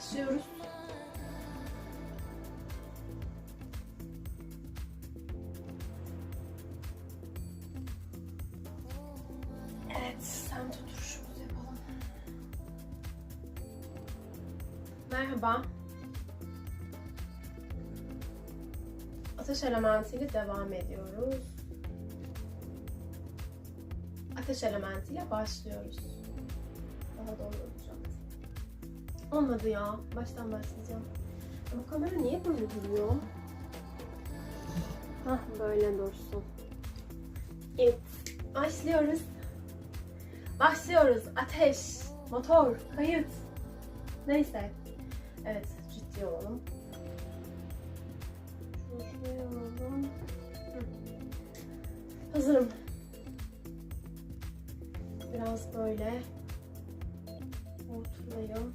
Başlıyoruz. Evet, sen tut duruşumuzu yapalım. Merhaba. Ateş elementiyle devam ediyoruz. Ateş elementiyle başlıyoruz. Daha doğru olacak. Olmadı ya. Baştan başlayacağım. Bu kamera niye böyle duruyor? Hah böyle dursun. Evet. Başlıyoruz. Başlıyoruz. Ateş, motor, kayıt. Neyse. Evet, ciddi olalım. Hazırım. Biraz böyle ortalayayım.